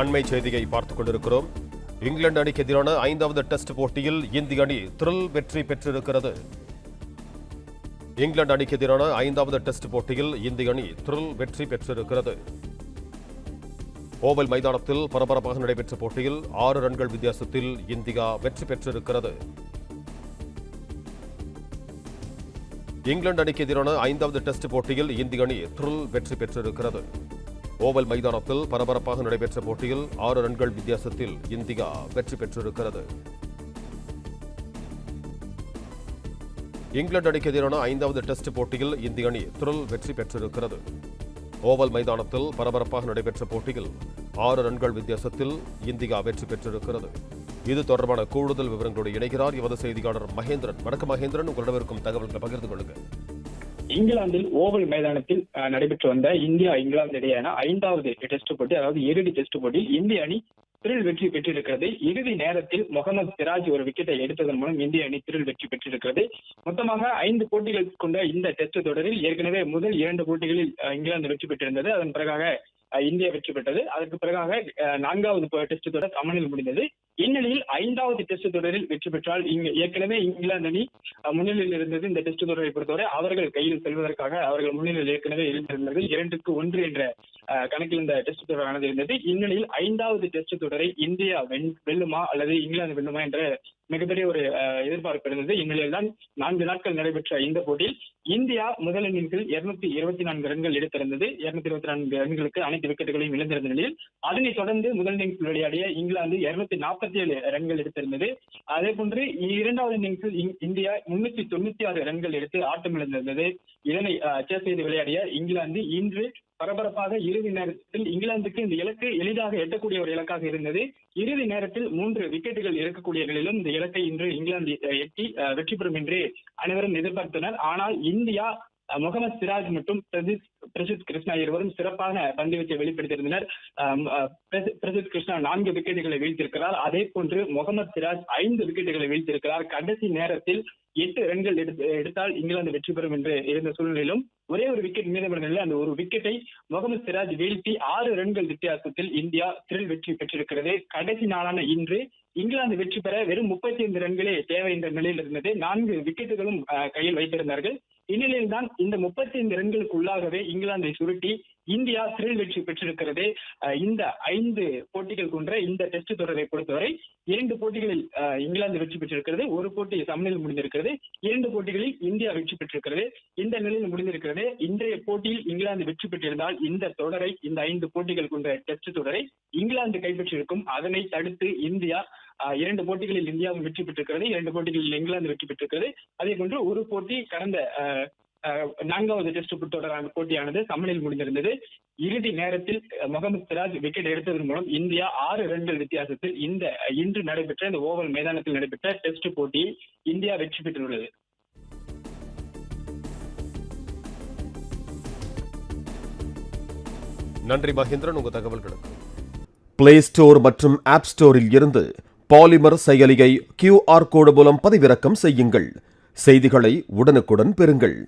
அண்மை செய்தியை பார்த்துக் கொண்டிருக்கிறோம். இங்கிலாந்து அணிக்கு எதிரான ஐந்தாவது டெஸ்ட் போட்டியில் இந்திய அணி த்ரில் வெற்றி பெற்றிருக்கிறது. இங்கிலாந்து அணிக்கு எதிரான ஐந்தாவது டெஸ்ட் போட்டியில் இந்திய அணி த்ரில் வெற்றி பெற்றிருக்கிறது. ஓவல் மைதானத்தில் பரபரப்பாக நடைபெற்ற போட்டியில் ஆறு ரன்கள் வித்தியாசத்தில் இந்தியா வெற்றி பெற்றிருக்கிறது. இங்கிலாந்து அணிக்கு எதிரான ஐந்தாவது டெஸ்ட் போட்டியில் இந்திய அணி த்ரில் வெற்றி பெற்றிருக்கிறது. ஓவல் மைதானத்தில் பரபரப்பாக நடைபெற்ற போட்டியில் ஆறு ரன்கள் வித்தியாசத்தில் இந்தியா வெற்றி பெற்றிருக்கிறது. இங்கிலாந்து அணிக்கு எதிரான ஐந்தாவது டெஸ்ட் போட்டியில் இந்திய அணி த்ரில் வெற்றி பெற்றிருக்கிறது. ஓவல் மைதானத்தில் பரபரப்பாக நடைபெற்ற போட்டியில் ஆறு ரன்கள் வித்தியாசத்தில் இந்தியா வெற்றி பெற்றிருக்கிறது. இது தொடர்பான கூடுதல் விவரங்களோடு இணைகிறார் எமது செய்தியாளர் மகேந்திரன். வணக்கம் மகேந்திரன். உங்களிடம் இருக்கும் தகவல்களை பகிர்ந்து கொள்ளுங்கள். இங்கிலாந்தில் ஓவல் மைதானத்தில் நடைபெற்று வந்த இந்தியா இங்கிலாந்து இடையேயான ஐந்தாவது டெஸ்ட் போட்டி அதாவது இறுதி டெஸ்ட் போட்டியில் இந்திய அணி திரில் வெற்றி பெற்றிருக்கிறது. இறுதி நேரத்தில் முகமது சிராஜ் ஒரு விக்கெட்டை எடுத்ததன் மூலம் இந்திய அணி திரில் வெற்றி பெற்றிருக்கிறது. மொத்தமாக ஐந்து போட்டிகள் கொண்ட இந்த டெஸ்ட் தொடரில் ஏற்கனவே முதல் இரண்டு போட்டிகளில் இங்கிலாந்து வெற்றி பெற்றிருந்தது. அதன் பிறகாக இந்தியா வெற்றி பெற்றது. அதற்கு பிறகாக நான்காவது டெஸ்ட் தொடர் சமனில் முடிந்தது. இந்நிலையில் ஐந்தாவது டெஸ்ட் தொடரில் வெற்றி பெற்றால் இங்க ஏற்கனவே இங்கிலாந்து அணி முன்னிலையில் இருந்தது இந்த டெஸ்ட் தொடரை பொறுத்தவரை அவர்கள் கையில் செல்வதற்காக அவர்கள் முன்னிலையில் ஏற்கனவே இருந்திருந்தது. இரண்டுக்கு ஒன்று என்ற கணக்கில் இந்த டெஸ்ட் தொடரானது இருந்தது. இந்நிலையில் ஐந்தாவது டெஸ்ட் தொடரை இந்தியா வெல்லுமா அல்லது இங்கிலாந்து வெல்லுமா என்ற மிகப்பெரிய ஒரு எதிர்பார்ப்பு இருந்தது. இந்நிலையில் தான் நான்கு நாட்கள் நடைபெற்ற இந்த போட்டியில் இந்தியா முதல் இன்னிங்ஸில் இருநூத்தி இருபத்தி நான்கு ரன்கள் எடுத்திருந்தது. இருநூத்தி இருபத்தி நான்கு ரன்களுக்கு அனைத்து விக்கெட்டுகளையும் இழந்திருந்த நிலையில் அதனைத் தொடர்ந்து முதல் இன்னிங்ஸ் விளையாடிய இங்கிலாந்து இருநூத்தி நாற்பத்தி ஏழு ரன்கள் எடுத்திருந்தது. அதே போன்று இரண்டாவது இன்னிங்ஸில் இந்தியா முன்னூத்தி தொண்ணூத்தி ஆறு ரன்கள் எடுத்து ஆட்டமிழந்திருந்தது. இதனை செய்து விளையாடிய இங்கிலாந்து இன்று பரபரப்பாக இறுதி நேரத்தில் இங்கிலாந்துக்கு இந்த இலக்கு எளிதாக எட்டக்கூடிய ஒரு இலக்காக இருந்தது. இறுதி நேரத்தில் மூன்று விக்கெட்டுகள் இருக்கக்கூடிய நிலையிலும் இந்த இலக்கை இன்று இங்கிலாந்து எட்டி அஹ், வெற்றி பெறும் என்று அனைவரும் எதிர்பார்த்தனர். ஆனால் இந்தியா முகமது சிராஜ் மற்றும் பிரசித் பிரசித் கிருஷ்ணா இருவரும் சிறப்பான பந்து வீச்சை வெளிப்படுத்தியிருந்தனர் பிரசித் கிருஷ்ணா நான்கு விக்கெட்டுகளை வீழ்த்திருக்கிறார் அதே போன்று முகமது சிராஜ் ஐந்து விக்கெட்டுகளை வீழ்த்திருக்கிறார் கடைசி நேரத்தில் எட்டு ரன்கள் எடுத்தால் இங்கிலாந்து வெற்றி பெறும் என்று இருந்த சூழ்நிலையிலும் ஒரே ஒரு விக்கெட் மீதமுள்ள நிலையில் அந்த ஒரு விக்கெட்டை முகமது சிராஜ் வீழ்த்தி ஆறு ரன்கள் வித்தியாசத்தில் இந்தியா த்ரில் வெற்றி பெற்றிருக்கிறது. கடைசி நாளான இன்று இங்கிலாந்து வெற்றி பெற வெறும் முப்பத்தி ஐந்து ரன்களே தேவை என்ற நிலையில் இருந்தது. நான்கு விக்கெட்டுகளும் கையில் வைத்திருந்தார்கள். இந்நிலையில் தான் இந்த முப்பத்தி ஐந்து ரன்களுக்கு உள்ளாகவே இங்கிலாந்தை சுருட்டி இந்தியா திரில் வெற்றி பெற்றிருக்கிறது. இந்த ஐந்து போட்டிகள் கொண்ட இந்த டெஸ்ட் தொடரை பொறுத்தவரை இரண்டு போட்டிகளில் இங்கிலாந்து வெற்றி பெற்றிருக்கிறது. ஒரு போட்டி சமநிலையில் முடிந்திருக்கிறது. இரண்டு போட்டிகளில் இந்தியா வெற்றி பெற்றிருக்கிறது. இந்த நிலையில் முடிந்திருக்கிறது. இன்றைய போட்டியில் இங்கிலாந்து வெற்றி பெற்றிருந்தால் இந்த தொடரை இந்த ஐந்து போட்டிகள் கொண்ட டெஸ்ட் தொடரை இங்கிலாந்து கைப்பற்றியிருக்கும். அதனை தடுத்து இந்தியா இரண்டு போட்டிகளில் இந்தியாவும் வெற்றி பெற்றிருக்கிறது. இரண்டு போட்டிகளில் இங்கிலாந்து வெற்றி பெற்றிருக்கிறது. அதே போன்று ஒரு போட்டி கடந்த அஹ், நான்காவது டெஸ்ட் தொடரான போட்டியானது சமனில் முடிந்திருந்தது. இறுதி நேரத்தில் முகமது சிராஜ் விக்கெட் எடுத்ததன் மூலம் இந்தியா ஆறு ரன்கள் வித்தியாசத்தில் இந்த இன்று நடைபெற்ற இந்த ஓவல் மைதானத்தில் நடைபெற்ற டெஸ்ட் போட்டியில் இந்தியா வெற்றி பெற்றுள்ளது. நன்றி மகேந்திரன் உங்க தகவல்களுக்கு. பிளே ஸ்டோர் மற்றும் ஆப் ஸ்டோரில் இருந்து பாலிமர் செயலியை கியூஆர் கோடு மூலம் பதிவிறக்கம் செய்யுங்கள். செய்திகளை உடனுக்குடன் பெறுங்கள்.